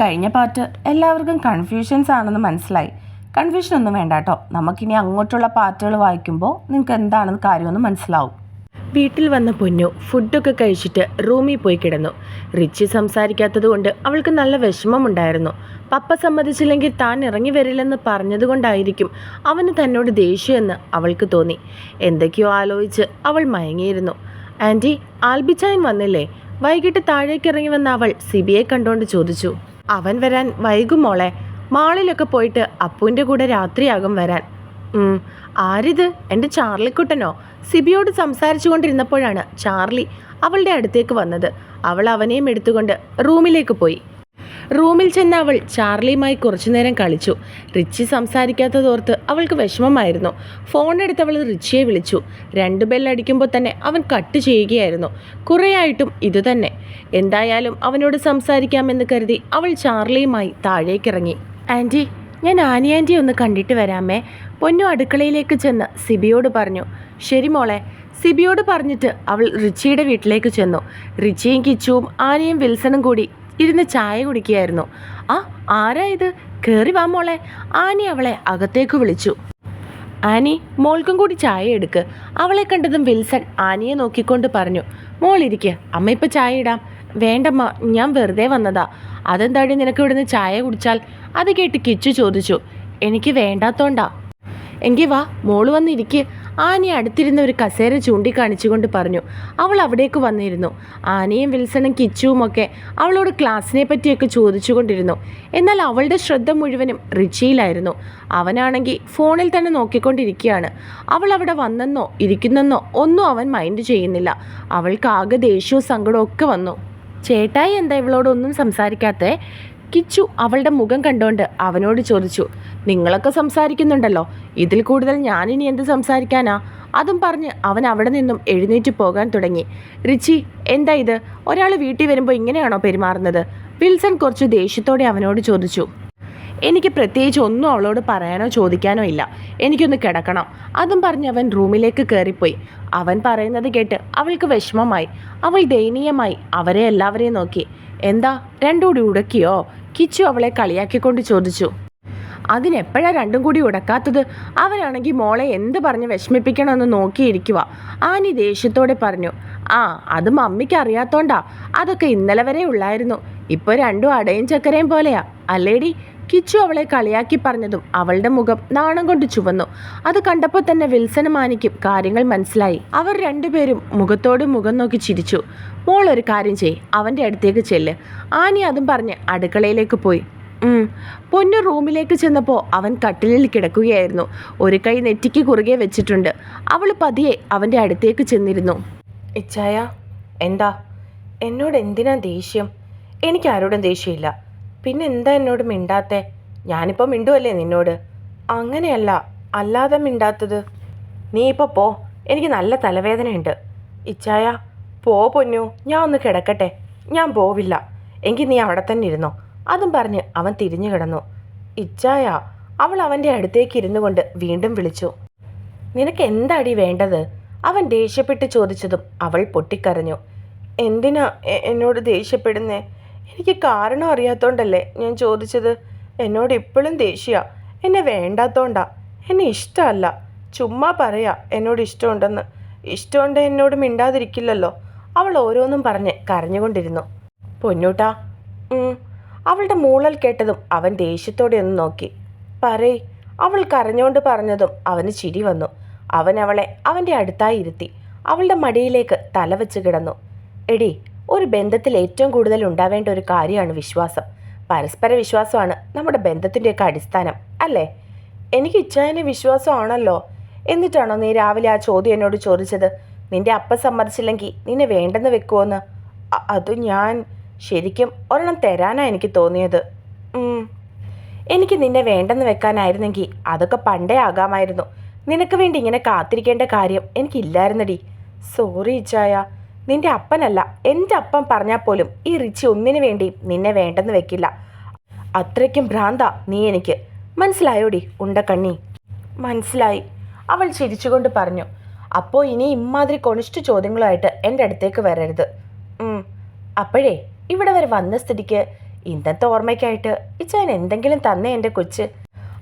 കഴിഞ്ഞ പാർട്ട് എല്ലാവർക്കും കൺഫ്യൂഷൻസ് ആണെന്ന് മനസ്സിലായി. കൺഫ്യൂഷൻ ഒന്നും വേണ്ട കേട്ടോ. നമുക്കിനി അങ്ങോട്ടുള്ള പാർട്ടുകൾ വായിക്കുമ്പോൾ നിങ്ങൾക്ക് എന്താണെന്ന് കാര്യമൊന്നും മനസ്സിലാവും. വീട്ടിൽ വന്ന പൊന്നു ഫുഡൊക്കെ കഴിച്ചിട്ട് റൂമിൽ പോയി കിടന്നു. റിച്ചി സംസാരിക്കാത്തത് കൊണ്ട് അവൾക്ക് നല്ല വിഷമമുണ്ടായിരുന്നു പപ്പ സമ്മതിച്ചില്ലെങ്കിൽ താൻ ഇറങ്ങി വരില്ലെന്ന് പറഞ്ഞതുകൊണ്ടായിരിക്കും അവന് തന്നോട് ദേഷ്യമെന്ന് അവൾക്ക് തോന്നി. എന്തൊക്കെയോ ആലോചിച്ച് അവൾ മയങ്ങിയിരുന്നു. ആന്റി ആൽബിച്ചായൻ വന്നില്ലേ? വൈകിട്ട് താഴേക്ക് ഇറങ്ങി വന്ന അവൾ സിബിയെ കണ്ടുകൊണ്ട് ചോദിച്ചു. അവൻ വരാൻ വൈകും മോളെ. മാളിലൊക്കെ പോയിട്ട് അപ്പുവിന്റെ കൂടെ രാത്രിയാകും വരാൻ. ആരിത്? എന്റെ ചാർലിക്കുട്ടനോ? സിബിയോട് സംസാരിച്ചു കൊണ്ടിരുന്നപ്പോഴാണ് ചാർലി അവളുടെ അടുത്തേക്ക് വന്നത്. അവൾ അവനെയും എടുത്തുകൊണ്ട് റൂമിലേക്ക് പോയി. റൂമിൽ ചെന്ന് അവൾ ചാർലിയുമായി കുറച്ചു നേരം കളിച്ചു. റിച്ചി സംസാരിക്കാത്തതോർത്ത് അവൾക്ക് വിഷമമായിരുന്നു. ഫോൺ എടുത്ത് അവൾ റിച്ചിയെ വിളിച്ചു. രണ്ട് ബെല്ലടിക്കുമ്പോൾ തന്നെ അവൻ കട്ട് ചെയ്യുകയായിരുന്നു. കുറേയായിട്ടും ഇതുതന്നെ എന്തായാലും അവനോട് സംസാരിക്കാമെന്ന് കരുതി അവൾ ചാർലിയുമായി താഴേക്കിറങ്ങി ആന്റി ഞാൻ ആനി ആന്റി ഒന്ന് കണ്ടിട്ട് വരാമേ. പൊന്നു അടുക്കളയിലേക്ക് ചെന്ന് സിബിയോട് പറഞ്ഞു. ശരി മോളെ. സിബിയോട് പറഞ്ഞിട്ട് അവൾ റിച്ചിയുടെ വീട്ടിലേക്ക് ചെന്നു. റിച്ചിയും കിച്ചുവും ആനയും വിൽസണും കൂടി ഇരുന്ന് ചായ കുടിക്കുകയായിരുന്നു. ആ ആരാ ഇത്? കയറി വാ മോളെ. ആനി അവളെ അകത്തേക്ക് വിളിച്ചു. ആനി മോൾക്കും കൂടി ചായ എടുക്ക്. അവളെ കണ്ടതും വിൽസൺ ആനിയെ നോക്കിക്കൊണ്ട് പറഞ്ഞു മോളിരിക്കുക അമ്മ ഇപ്പം ചായ ഇടാം. വേണ്ടമ്മ ഞാൻ വെറുതെ വന്നതാ. അതെന്താടി നിനക്ക് ഇവിടുന്ന് ചായ കുടിച്ചാൽ? അത് കേട്ട് കിച്ചു ചോദിച്ചു എനിക്ക് വേണ്ടാത്തോണ്ടാ. എങ്കിൽ വാ മോൾ വന്നിരിക്കെ ആനി അടുത്തിരുന്ന ഒരു കസേര ചൂണ്ടിക്കാണിച്ചുകൊണ്ട് പറഞ്ഞു അവൾ അവിടേക്ക് വന്നിരുന്നു. ആനയും വിൽസണും കിച്ചുവും ഒക്കെ അവളോട് ക്ലാസ്സിനെ പറ്റിയൊക്കെ ചോദിച്ചുകൊണ്ടിരുന്നു. എന്നാൽ അവളുടെ ശ്രദ്ധ മുഴുവനും റിച്ചിയിലായിരുന്നു. അവനാണെങ്കിൽ ഫോണിൽ തന്നെ നോക്കിക്കൊണ്ടിരിക്കുകയാണ്. അവൾ അവിടെ വന്നെന്നോ ഇരിക്കുന്നെന്നോ ഒന്നും അവൻ മൈൻഡ് ചെയ്യുന്നില്ല. അവൾക്ക് ആകെ ദേഷ്യവും സങ്കടവും ഒക്കെ വന്നു. ചേട്ടായി എന്താ ഇവളോടൊന്നും സംസാരിക്കാത്തേ? കിച്ചു അവളുടെ മുഖം കണ്ടുകൊണ്ട് അവനോട് ചോദിച്ചു നിങ്ങളൊക്കെ സംസാരിക്കുന്നുണ്ടല്ലോ. ഇതിൽ കൂടുതൽ ഞാനിനി എന്ത് സംസാരിക്കാനാ? അതും പറഞ്ഞ് അവൻ അവിടെ നിന്നും എഴുന്നേറ്റ് പോകാൻ തുടങ്ങി. റിച്ചി എന്താ ഇത്? ഒരാൾ വീട്ടിൽ വരുമ്പോൾ ഇങ്ങനെയാണോ പെരുമാറുന്നത്? വിൽസൺ കുറച്ച് ദേഷ്യത്തോടെ അവനോട് ചോദിച്ചു എനിക്ക് പ്രത്യേകിച്ച് ഒന്നും അവളോട് പറയാനോ ചോദിക്കാനോ ഇല്ല. എനിക്കൊന്ന് കിടക്കണം. അതും പറഞ്ഞ് അവൻ റൂമിലേക്ക് കയറിപ്പോയി. അവൻ പറയുന്നത് കേട്ട് അവൾക്ക് വിഷമമായി. അവൾ ദയനീയമായി അവരെ എല്ലാവരെയും നോക്കി. എന്താ? രണ്ടുകൂടി ഉടക്കിയോ? കിച്ചു അവളെ കളിയാക്കിക്കൊണ്ട് ചോദിച്ചു. അതിനെപ്പോഴാ രണ്ടും കൂടി ഉടക്കാത്തത്? അവനാണെങ്കിൽ മോളെ എന്ത് പറഞ്ഞ് വിഷമിപ്പിക്കണമെന്ന് നോക്കിയിരിക്കുക ആനി ദേഷ്യത്തോടെ പറഞ്ഞു. ആ അത് മമ്മിക്ക് അറിയാത്തോണ്ടാ. അതൊക്കെ ഇന്നലെ വരെ ഉള്ളായിരുന്നു. ഇപ്പോൾ രണ്ടും അടയും ചക്കരയും പോലെയാ. അല്ലേടി കിച്ചു അവളെ കളിയാക്കി പറഞ്ഞതും അവളുടെ മുഖം നാണം കൊണ്ട് ചുവന്നു. അത് കണ്ടപ്പോൾ തന്നെ വിൽസനും മാനിക്കും കാര്യങ്ങൾ മനസ്സിലായി. അവർ രണ്ടുപേരും മുഖത്തോട് മുഖം നോക്കി ചിരിച്ചു. മോൾ ഒരു കാര്യം ചെയ് അവന്റെ അടുത്തേക്ക് ചെല്ല്. ആനി അതും പറഞ്ഞ് അടുക്കളയിലേക്ക് പോയി. പൊന്നു റൂമിലേക്ക് ചെന്നപ്പോൾ അവൻ കട്ടിലിൽ കിടക്കുകയായിരുന്നു. ഒരു കൈ നെറ്റിക്ക് കുറുകെ വെച്ചിട്ടുണ്ട്. അവൾ പതിയെ അവന്റെ അടുത്തേക്ക് ചെന്നിരുന്നു. ഇച്ചായ എന്താ? എന്നോട് എന്തിനാ ദേഷ്യം? എനിക്ക് ആരോടും ദേഷ്യമില്ല. പിന്നെ എന്താ എന്നോട് മിണ്ടാത്തേ? ഞാനിപ്പോൾ മിണ്ടുവല്ലേ നിന്നോട്? അങ്ങനെയല്ല അല്ലാതെ മിണ്ടാത്തത്. നീ ഇപ്പോൾ പോ എനിക്ക് നല്ല തലവേദനയുണ്ട്. ഇച്ചായ പോ പൊന്നു ഞാൻ ഒന്ന് കിടക്കട്ടെ. ഞാൻ പോവില്ല. എങ്കിൽ നീ അവിടെ തന്നെ ഇരുന്നോ. അതും പറഞ്ഞ് അവൻ തിരിഞ്ഞു കിടന്നു. ഇച്ചായ അവൾ അവന്റെ അടുത്തേക്ക് ഇരുന്നു കൊണ്ട് വീണ്ടും വിളിച്ചു. നിനക്ക് എന്താടി വേണ്ടത്? അവൻ ദേഷ്യപ്പെട്ട് ചോദിച്ചതും അവൾ പൊട്ടിക്കരഞ്ഞു. എന്തിനാ എന്നോട് ദേഷ്യപ്പെടുന്നേ? എനിക്ക് കാരണം അറിയാത്തോണ്ടല്ലേ ഞാൻ ചോദിച്ചത്? എന്നോട് ഇപ്പോഴും ദേഷ്യ. എന്നെ വേണ്ടാത്തോണ്ടാ. എന്നെ ഇഷ്ടമല്ല. ചുമ്മാ പറയാ എന്നോട് ഇഷ്ടമുണ്ടെന്ന്. ഇഷ്ടമുണ്ട് എന്നോട് മിണ്ടാതിരിക്കില്ലല്ലോ. അവൾ ഓരോന്നും പറഞ്ഞ് കരഞ്ഞുകൊണ്ടിരുന്നു. പൊന്നൂട്ടാ അവളുടെ മൂളൽ കേട്ടതും അവൻ ദേഷ്യത്തോടെ ഒന്ന് നോക്കി. പറയ് അവൾ കരഞ്ഞുകൊണ്ട് പറഞ്ഞതും അവന് ചിരി വന്നു. അവൻ അവളെ അവന്റെ അടുത്തായി ഇരുത്തി. അവളുടെ മടിയിലേക്ക് തല വെച്ച് കിടന്നു. എടി ഒരു ബന്ധത്തിൽ ഏറ്റവും കൂടുതൽ ഉണ്ടാവേണ്ട ഒരു കാര്യമാണ് വിശ്വാസം. പരസ്പര വിശ്വാസമാണ് നമ്മുടെ ബന്ധത്തിന്റെയൊക്കെ അടിസ്ഥാനം അല്ലേ? എനിക്ക് ഇച്ഛായനെ വിശ്വാസമാണല്ലോ എന്നിട്ടാണോ നീ രാവിലെ ആ ചോദ്യം എന്നോട് ചോദിച്ചത്? നിന്റെ അപ്പ സമ്മതിച്ചില്ലെങ്കിൽ നിന്നെ വേണ്ടെന്ന് വെക്കുമോന്ന് അത് ഞാൻ ശരിക്കും ഒരെണ്ണം തരാനാ എനിക്ക് തോന്നിയത്. എനിക്ക് നിന്നെ വേണ്ടെന്ന് വെക്കാനായിരുന്നെങ്കിൽ അതൊക്കെ പണ്ടേ ആകാമായിരുന്നു. നിനക്ക് വേണ്ടി ഇങ്ങനെ കാത്തിരിക്കേണ്ട കാര്യം എനിക്കില്ലായിരുന്നടി. സോറി ഇച്ചായ. നിന്റെ അപ്പനല്ല എന്റെ അപ്പൻ പറഞ്ഞാൽ പോലും ഈ റിച്ചി ഒന്നിനു വേണ്ടി നിന്നെ വേണ്ടെന്ന് വെക്കില്ല. അത്രയ്ക്കും ഭ്രാന്ത നീ എനിക്ക്. മനസ്സിലായോടി ഉണ്ടക്കണ്ണി മനസ്സിലായി. അവൾ ചിരിച്ചുകൊണ്ട് പറഞ്ഞു അപ്പോൾ ഇനി ഇമ്മാതിരി കൊണിഷ്ട ചോദ്യങ്ങളുമായിട്ട് എന്റെ അടുത്തേക്ക് വരരുത്. അപ്പോഴേ ഇവിടെ വരെ വന്ന സ്ഥിതിക്ക് ഇന്നത്തെ ഓർമ്മയ്ക്കായിട്ട് ഇച്ചാൻ എന്തെങ്കിലും തന്നെ എന്റെ കൊച്ച്.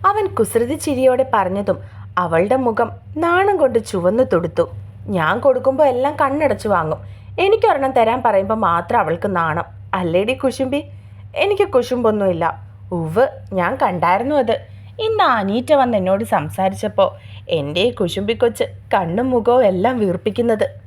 അവൻ കുസൃതി ചിരിയോടെ പറഞ്ഞതും അവളുടെ മുഖം നാണം കൊണ്ട് ചുവന്നു തൊടുത്തു. ഞാൻ കൊടുക്കുമ്പോൾ എല്ലാം കണ്ണടച്ച് വാങ്ങും. എനിക്കൊരെണ്ണം തരാൻ പറയുമ്പോൾ മാത്രം അവൾക്ക് നാണം. അല്ലേടി കുശുമ്പി എനിക്ക് കുശുമ്പൊന്നുമില്ല. ഉവ് ഞാൻ കണ്ടായിരുന്നു അത്. ഇന്ന് അനീറ്റ വന്ന് എന്നോട് സംസാരിച്ചപ്പോൾ എന്റെ ഈ കുശുമ്പിക്കൊച്ച് കണ്ണും മുഖവും എല്ലാം വീർപ്പിക്കുന്നത്.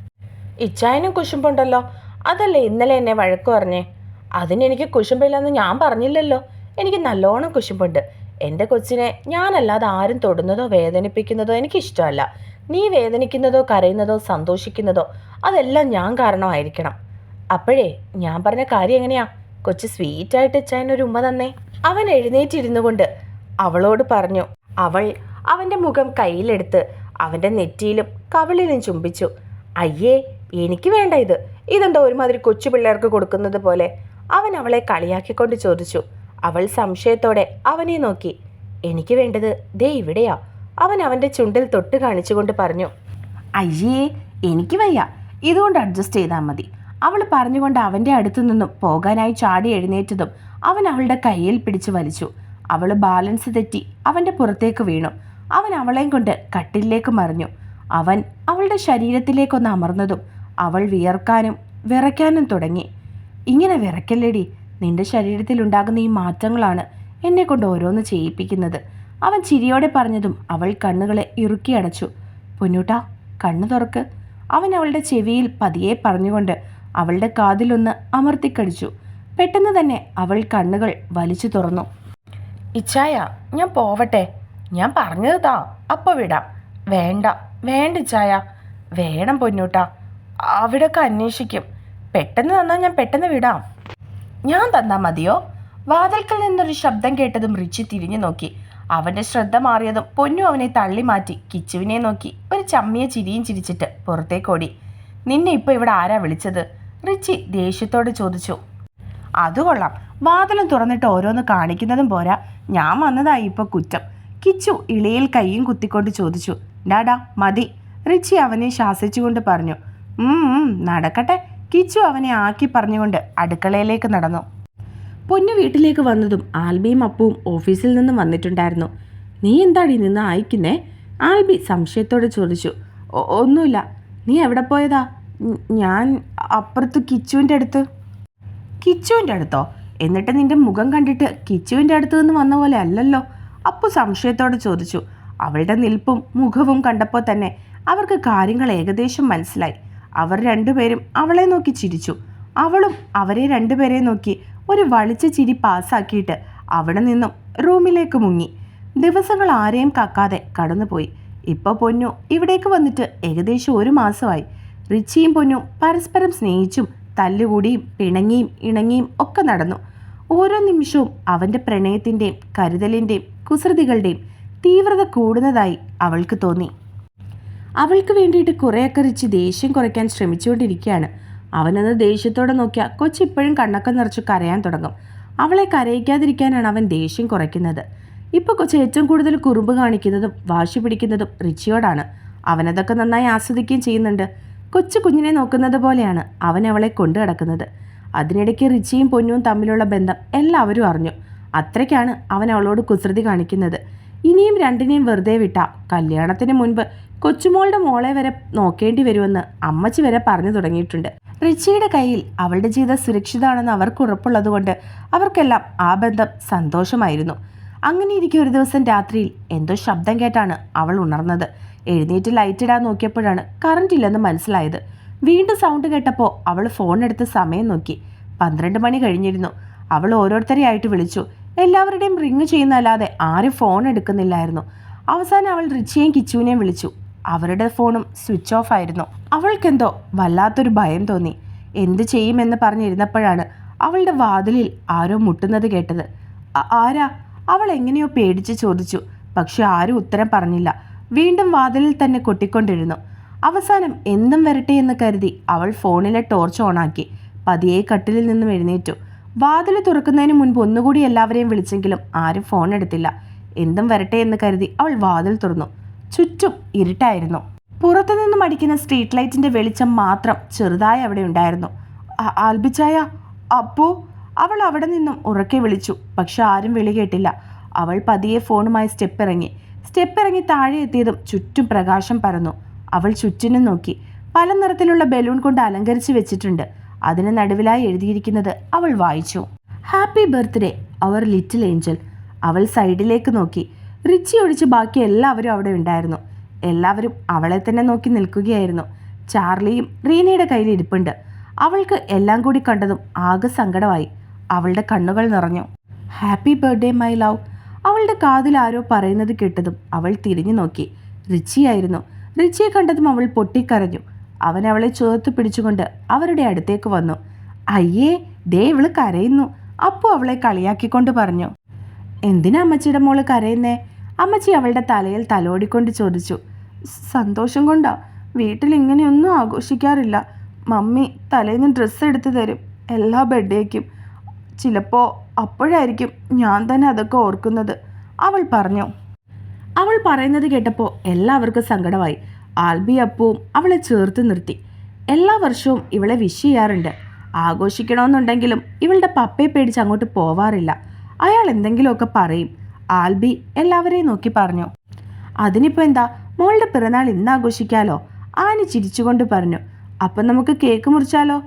ഇച്ചായനും കുശുമ്പുണ്ടല്ലോ. അതല്ലേ ഇന്നലെ എന്നെ വഴക്ക് പറഞ്ഞേ? അതിനെനിക്ക് കുശുമ്പില്ലെന്ന് ഞാൻ പറഞ്ഞില്ലല്ലോ. എനിക്ക് നല്ലോണം കുശുമ്പുണ്ട്. എന്റെ കൊച്ചിനെ ഞാനല്ലാതെ ആരും തൊടുന്നതോ വേദനിപ്പിക്കുന്നതോ എനിക്കിഷ്ടമല്ല. നീ വേദനിക്കുന്നതോ കരയുന്നതോ സന്തോഷിക്കുന്നതോ അതെല്ലാം ഞാൻ കാരണമായിരിക്കണം. അപ്പോഴേ ഞാൻ പറഞ്ഞ കാര്യം എങ്ങനെയാ? കൊച്ചു സ്വീറ്റായിട്ട് ഒരു ഉമ്മ തന്നേ. അവൻ എഴുന്നേറ്റിരുന്നു കൊണ്ട് അവളോട് പറഞ്ഞു അവൾ അവന്റെ മുഖം കയ്യിലെടുത്ത് അവന്റെ നെറ്റിയിലും കവിളിലും ചുംബിച്ചു. അയ്യേ എനിക്ക് വേണ്ട ഇത്. ഇതെന്താ ഒരുമാതിരി കൊച്ചു പിള്ളേർക്ക് കൊടുക്കുന്നത് പോലെ. അവൻ അവളെ കളിയാക്കിക്കൊണ്ട് ചോദിച്ചു. അവൾ സംശയത്തോടെ അവനെ നോക്കി. എനിക്ക് വേണ്ടത് ദേ ഇവിടെയാ. അവൻ അവന്റെ ചുണ്ടിൽ തൊട്ട് കാണിച്ചുകൊണ്ട് പറഞ്ഞു അയ്യേ എനിക്ക് വയ്യ. ഇതുകൊണ്ട് അഡ്ജസ്റ്റ് ചെയ്താൽ മതി. അവൾ പറഞ്ഞുകൊണ്ട് അവന്റെ അടുത്തു നിന്നും പോകാനായി ചാടി എഴുന്നേറ്റതും അവൻ അവളുടെ കയ്യിൽ പിടിച്ചു വലിച്ചു. അവൾ ബാലൻസ് തെറ്റി അവന്റെ പുറത്തേക്ക് വീണു. അവൻ അവളെയും കൊണ്ട് കട്ടിലേക്ക് മറിഞ്ഞു. അവൻ അവളുടെ ശരീരത്തിലേക്കൊന്ന് അമർന്നതും അവൾ വിയർക്കാനും വിറയ്ക്കാനും തുടങ്ങി. ഇങ്ങനെ വിറയ്ക്കല്ലേടി? നിന്റെ ശരീരത്തിലുണ്ടാകുന്ന ഈ മാറ്റങ്ങളാണ് എന്നെ കൊണ്ട് ഓരോന്ന് ചെയ്യിപ്പിക്കുന്നത്. അവൻ ചിരിയോടെ പറഞ്ഞതും അവൾ കണ്ണുകളെ ഇറുക്കി അടച്ചു. പൊന്നൂട്ട കണ്ണു തുറക്ക്. അവൻ അവളുടെ ചെവിയിൽ പതിയെ പറഞ്ഞുകൊണ്ട് അവളുടെ കാതിലൊന്ന് അമർത്തിക്കടിച്ചു. പെട്ടെന്ന് തന്നെ അവൾ കണ്ണുകൾ വലിച്ചു തുറന്നു. ഇച്ചായ ഞാൻ പോവട്ടെ. ഞാൻ പറഞ്ഞത് താ. അപ്പോൾ വിടാം. വേണ്ട വേണ്ട ഇച്ചായ. വേണം പൊന്നൂട്ടാ. അവിടൊക്കെ അന്വേഷിക്കും. പെട്ടെന്ന് തന്നാൽ ഞാൻ പെട്ടെന്ന് വിടാം. ഞാൻ തന്നാൽ മതിയോ? വാതിൽക്കൽ നിന്നൊരു ശബ്ദം കേട്ടതും റിച്ചി തിരിഞ്ഞു നോക്കി. അവന്റെ ശ്രദ്ധ മാറിയതും പൊന്നു അവനെ തള്ളി മാറ്റി കിച്ചുവിനെ നോക്കി ഒരു ചമ്മിയ ചിരിയും ചിരിച്ചിട്ട് പുറത്തേക്കോടി നിന്നെ ഇപ്പൊ ഇവിടെ ആരാ വിളിച്ചത്? റിച്ചി ദേഷ്യത്തോട് ചോദിച്ചു. അത് കൊള്ളാം. വാതിലും തുറന്നിട്ട് ഓരോന്ന് കാണിക്കുന്നതും പോരാ. ഞാൻ വന്നതായി ഇപ്പൊ കുറ്റം. കിച്ചു ഇളയിൽ കൈയും കുത്തിക്കൊണ്ട് ചോദിച്ചു. ഡാഡാ മതി. റിച്ചി അവനെ ശാസിച്ചുകൊണ്ട് പറഞ്ഞു. നടക്കട്ടെ. കിച്ചു അവനെ ആക്കി പറഞ്ഞുകൊണ്ട് അടുക്കളയിലേക്ക് നടന്നു. പൊന്നു വീട്ടിലേക്ക് വന്നതും ആൽബിയും അപ്പുവും ഓഫീസിൽ നിന്നും വന്നിട്ടുണ്ടായിരുന്നു. നീ എന്താടി നിന്ന് അയക്കുന്നേ? ആൽബി സംശയത്തോടെ ചോദിച്ചു. "ഒ- ഒന്നുമില്ല. നീ എവിടെ പോയതാ? ഞാൻ അപ്പുറത്ത് കിച്ചുവിന്റെ അടുത്ത്. കിച്ചുവിന്റെ അടുത്തോ? എന്നിട്ട് നിന്റെ മുഖം കണ്ടിട്ട് കിച്ചുവിന്റെ അടുത്ത് നിന്ന് വന്ന പോലെ അല്ലല്ലോ? അപ്പു സംശയത്തോടെ ചോദിച്ചു. അവളുടെ നിൽപ്പും മുഖവും കണ്ടപ്പോൾ തന്നെ അവർക്ക് കാര്യങ്ങൾ ഏകദേശം മനസ്സിലായി. അവർ രണ്ടുപേരും അവളെ നോക്കി ചിരിച്ചു. അവളും അവരെ രണ്ടുപേരെ നോക്കി ഒരു വളിച്ച ചിരി പാസ്സാക്കിയിട്ട് അവിടെ നിന്നും റൂമിലേക്ക് മുങ്ങി. ദിവസങ്ങൾ ആരെയും കാക്കാതെ കടന്നുപോയി. ഇപ്പോൾ പൊന്നു ഇവിടേക്ക് വന്നിട്ട് ഏകദേശം ഒരു മാസമായി. റിച്ചിയും പൊന്നും പരസ്പരം സ്നേഹിച്ചും തല്ലുകൂടിയും പിണങ്ങിയും ഇണങ്ങിയും ഒക്കെ നടന്നു. ഓരോ നിമിഷവും അവന്റെ പ്രണയത്തിന്റെയും കരുതലിന്റെയും കുസൃതികളുടെയും തീവ്രത കൂടുന്നതായി അവൾക്ക് തോന്നി. അവൾക്ക് വേണ്ടിയിട്ട് കുറേയൊക്കെ റിച്ച് ദേഷ്യം കുറയ്ക്കാൻ ശ്രമിച്ചുകൊണ്ടിരിക്കുകയാണ്. അവനത് ദേഷ്യത്തോടെ നോക്കിയാൽ കൊച്ചിപ്പോഴും കണ്ണൊക്കെ നിറച്ച് കരയാൻ തുടങ്ങും. അവളെ കരയിക്കാതിരിക്കാനാണ് അവൻ ദേഷ്യം കുറയ്ക്കുന്നത്. ഇപ്പൊ കൊച്ചു ഏറ്റവും കൂടുതൽ കുറുമ്പ് കാണിക്കുന്നതും വാശി പിടിക്കുന്നതും റിച്ചിയോടാണ്. അവനതൊക്കെ നന്നായി ആസ്വദിക്കുകയും ചെയ്യുന്നുണ്ട്. കൊച്ചു കുഞ്ഞിനെ നോക്കുന്നത് പോലെയാണ് അവൻ അവളെ കൊണ്ടു കിടക്കുന്നത് അതിനിടയ്ക്ക് റിച്ചിയും പൊന്നും തമ്മിലുള്ള ബന്ധം എല്ലാവരും അറിഞ്ഞു. അത്രയ്ക്കാണ് അവൻ അവളോട് കുസൃതി കാണിക്കുന്നത്. ഇനിയും രണ്ടിനെയും വെറുതെ വിട്ട കല്യാണത്തിന് മുൻപ് കൊച്ചുമോളുടെ മോളെ വരെ നോക്കേണ്ടി വരുമെന്ന് അമ്മച്ചി വരെ പറഞ്ഞു തുടങ്ങിയിട്ടുണ്ട്. റിച്ചിയുടെ കയ്യിൽ അവളുടെ ജീവിതം സുരക്ഷിതമാണെന്ന് അവർക്ക് ഉറപ്പുള്ളതുകൊണ്ട് അവർക്കെല്ലാം ആ ബന്ധം സന്തോഷമായിരുന്നു. അങ്ങനെ ഇരിക്കെ ഒരു ദിവസം രാത്രിയിൽ എന്തോ ശബ്ദം കേട്ടാണ് അവൾ ഉണർന്നത്. എഴുന്നേറ്റ് ലൈറ്റ് ഇടാൻ നോക്കിയപ്പോഴാണ് കറണ്ട് ഇല്ലെന്ന് മനസ്സിലായത്. വീണ്ടും സൗണ്ട് കേട്ടപ്പോൾ അവൾ ഫോൺ എടുത്ത് സമയം നോക്കി. പന്ത്രണ്ട് മണി കഴിഞ്ഞിരുന്നു. അവൾ ഓരോരുത്തരെയായിട്ട് വിളിച്ചു. എല്ലാവരുടെയും റിങ് ചെയ്യുന്നതല്ലാതെ ആരും ഫോൺ എടുക്കുന്നില്ലായിരുന്നു. അവസാനം അവൾ റിച്ചിയെയും കിച്ചുവിനെയും വിളിച്ചു. അവരുടെ ഫോണും സ്വിച്ച് ഓഫ് ആയിരുന്നു. അവൾക്കെന്തോ വല്ലാത്തൊരു ഭയം തോന്നി. എന്ത് ചെയ്യുമെന്ന് പറഞ്ഞിരുന്നപ്പോഴാണ് അവളുടെ വാതിലിൽ ആരോ മുട്ടുന്നത് കേട്ടത്. ആരാ? അവൾ എങ്ങനെയോ പേടിച്ച് ചോദിച്ചു. പക്ഷെ ആരും ഉത്തരം പറഞ്ഞില്ല. വീണ്ടും വാതിലിൽ തന്നെ കൊട്ടിക്കൊണ്ടിരുന്നു. അവസാനം എന്തും വരട്ടെ എന്ന് കരുതി അവൾ ഫോണിലെ ടോർച്ച് ഓണാക്കി പതിയെ കട്ടിലിൽ നിന്നും എഴുന്നേറ്റു. വാതിൽ തുറക്കുന്നതിന് മുൻപ് ഒന്നുകൂടി എല്ലാവരെയും വിളിച്ചെങ്കിലും ആരും ഫോൺ എടുത്തില്ല. എന്തും വരട്ടെ എന്ന് കരുതി അവൾ വാതിൽ തുറന്നു. ചുറ്റും ഇരുട്ടായിരുന്നു. പുറത്തു നിന്നും അടിക്കുന്ന സ്ട്രീറ്റ് ലൈറ്റിന്റെ വെളിച്ചം മാത്രം ചെറുതായി അവിടെ ഉണ്ടായിരുന്നു. "ആ- ആൽബിച്ചായ അപ്പോ അവൾ അവിടെ നിന്നും ഉറക്കെ വിളിച്ചു. പക്ഷെ ആരും വിളി കേട്ടില്ല. അവൾ പതിയെ ഫോണുമായി സ്റ്റെപ്പ് ഇറങ്ങി സ്റ്റെപ്പ് ഇറങ്ങി താഴെ എത്തിയതും ചുറ്റും പ്രകാശം പരന്നു. അവൾ ചുറ്റിനും നോക്കി. പല നിറത്തിലുള്ള ബലൂൺ കൊണ്ട് അലങ്കരിച്ചു വെച്ചിട്ടുണ്ട്. അതിന് നടുവിലായി എഴുതിയിരിക്കുന്നത് അവൾ വായിച്ചു. Happy birthday our little angel. അവൾ സൈഡിലേക്ക് നോക്കി. റിച്ചി ഒഴിച്ച് ബാക്കി എല്ലാവരും അവിടെ ഉണ്ടായിരുന്നു. എല്ലാവരും അവളെ തന്നെ നോക്കി നിൽക്കുകയായിരുന്നു. ചാർലിയും റീനയുടെ കയ്യിൽ ഇരിപ്പുണ്ട്. അവൾക്ക് എല്ലാം കൂടി കണ്ടതും ആകെ സങ്കടമായി. അവളുടെ കണ്ണുകൾ നിറഞ്ഞു. ഹാപ്പി ബർത്ത്ഡേ മൈ ലവ് അവളുടെ കാതിൽ ആരോ പറയുന്നത് കേട്ടതും അവൾ തിരിഞ്ഞു നോക്കി. റിച്ചിയായിരുന്നു റിച്ചിയെ കണ്ടതും അവൾ പൊട്ടിക്കരഞ്ഞു. അവൻ അവളെ ചേർത്ത് പിടിച്ചുകൊണ്ട് അവരുടെ അടുത്തേക്ക് വന്നു. അയ്യേ ദേ ഇവൾ കരയുന്നു. അപ്പോൾ അവളെ കളിയാക്കിക്കൊണ്ട് പറഞ്ഞു. എന്തിനാ അമ്മച്ചിയുടെ മോൾ കരയുന്നേ? അമ്മച്ചി അവളുടെ തലയിൽ തലോടിക്കൊണ്ട് ചോദിച്ചു. സന്തോഷം കൊണ്ടാ. വീട്ടിൽ ഇങ്ങനെയൊന്നും ആഘോഷിക്കാറില്ല. മമ്മി തലേന്ന് ഡ്രസ്സ് എടുത്തു തരും. എല്ലാ ബർത്ത്ഡേക്കും ചിലപ്പോൾ അപ്പോഴായിരിക്കും ഞാൻ തന്നെ അതൊക്കെ ഓർക്കുന്നത്. അവൾ പറഞ്ഞു. അവൾ പറയുന്നത് കേട്ടപ്പോൾ എല്ലാവർക്കും സങ്കടമായി. ആൽബി അപ്പവും അവളെ ചേർത്ത് നിർത്തി. എല്ലാ വർഷവും ഇവളെ വിഷ് ചെയ്യാറുണ്ട്. ആഘോഷിക്കണമെന്നുണ്ടെങ്കിലും ഇവളുടെ പപ്പയെ പേടിച്ച് അങ്ങോട്ട് പോവാറില്ല. അയാൾ എന്തെങ്കിലുമൊക്കെ പറയും. ആൽബി എല്ലാവരെയും നോക്കി പറഞ്ഞു. അതിനിപ്പോ എന്താ? മോളുടെ പിറന്നാൾ ഇന്ന് ആഘോഷിക്കാലോ? ആനി ചിരിച്ചുകൊണ്ട് പറഞ്ഞു. അപ്പം നമുക്ക് കേക്ക് മുറിച്ചാലോ?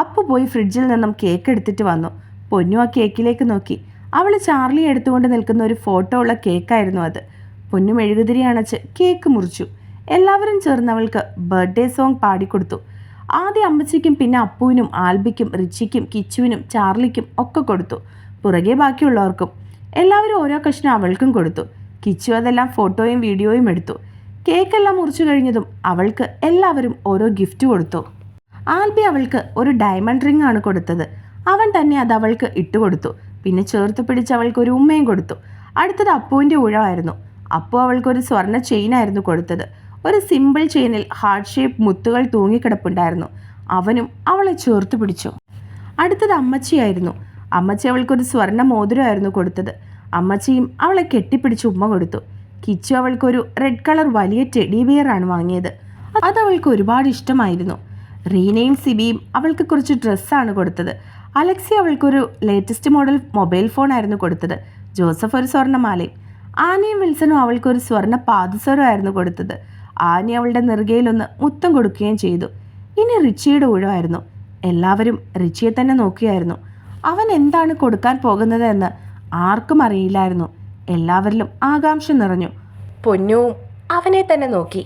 അപ്പു പോയി ഫ്രിഡ്ജിൽ നിന്നും കേക്ക് എടുത്തിട്ട് വന്നു. പൊന്നു ആ കേക്കിലേക്ക് നോക്കി. അവൾ ചാർലി എടുത്തുകൊണ്ട് നിൽക്കുന്ന ഒരു ഫോട്ടോ ഉള്ള കേക്കായിരുന്നു അത്. പൊന്നു മെഴുകുതിരി അണച്ച് കേക്ക് മുറിച്ചു. എല്ലാവരും ചേർന്ന് അവൾക്ക് ബർത്ത്ഡേ സോങ് പാടിക്കൊടുത്തു. ആദ്യം അമ്മച്ചിക്കും പിന്നെ അപ്പുവിനും ആൽബിക്കും റിച്ചിക്കും കിച്ചുവിനും ചാർലിക്കും ഒക്കെ കൊടുത്തു. പുറകെ ബാക്കിയുള്ളവർക്കും എല്ലാവരും ഓരോ കഷ്ണം അവൾക്കും കൊടുത്തു. കിച്ചു അതെല്ലാം ഫോട്ടോയും വീഡിയോയും എടുത്തു. കേക്കെല്ലാം മുറിച്ചു കഴിഞ്ഞതും അവൾക്ക് എല്ലാവരും ഓരോ ഗിഫ്റ്റ് കൊടുത്തു. ആൽബി അവൾക്ക് ഒരു ഡയമണ്ട് റിംഗ് ആണ് കൊടുത്തത്. അവൻ തന്നെ അത് അവൾക്ക് ഇട്ടു കൊടുത്തു. പിന്നെ ചേർത്ത് പിടിച്ച് അവൾക്ക് ഒരു ഉമ്മയും കൊടുത്തു. അടുത്തത് അപ്പുവിന്റെ ഉഴവായിരുന്നു അപ്പു അവൾക്കൊരു സ്വർണ ചെയിനായിരുന്നു കൊടുത്തത്. ഒരു സിമ്പിൾ ചെയിനിൽ ഹാർട്ട് ഷേപ്പ് മുത്തുകൾ തൂങ്ങിക്കിടപ്പുണ്ടായിരുന്നു. അവനും അവളെ ചേർത്ത് പിടിച്ചു. അടുത്തത് അമ്മച്ചിയായിരുന്നു. അമ്മച്ചി അവൾക്കൊരു സ്വർണ മോതിരമായിരുന്നു കൊടുത്തത്. അമ്മച്ചിയും അവളെ കെട്ടിപ്പിടിച്ച് ഉമ്മ കൊടുത്തു. കിച്ചു അവൾക്കൊരു റെഡ് കളർ വലിയ ടെഡി ബിയറാണ് വാങ്ങിയത്. അത് അവൾക്ക് ഒരുപാട് ഇഷ്ടമായിരുന്നു. റീനയും സിബിയും അവൾക്ക് കുറച്ച് ഡ്രസ്സാണ് കൊടുത്തത്. അലക്സി അവൾക്കൊരു ലേറ്റസ്റ്റ് മോഡൽ മൊബൈൽ ഫോണായിരുന്നു കൊടുത്തത്. ജോസഫ് ഒരു സ്വർണമാലയും ആനയും വിൽസനും അവൾക്കൊരു സ്വർണ പാദസരമായിരുന്നു കൊടുത്തത്. ആനി അവളുടെ നെറുകയിലൊന്ന് മുത്തം കൊടുക്കുകയും ചെയ്തു. ഇനി റിച്ചിയുടെ ഊഴമായിരുന്നു. എല്ലാവരും റിച്ചിയെ തന്നെ നോക്കുകയായിരുന്നു അവൻ എന്താണ് കൊടുക്കാൻ പോകുന്നത് എന്ന് ആർക്കും അറിയില്ലായിരുന്നു. എല്ലാവരിലും ആകാംക്ഷ നിറഞ്ഞു. പൊന്നു അവനെ തന്നെ നോക്കി.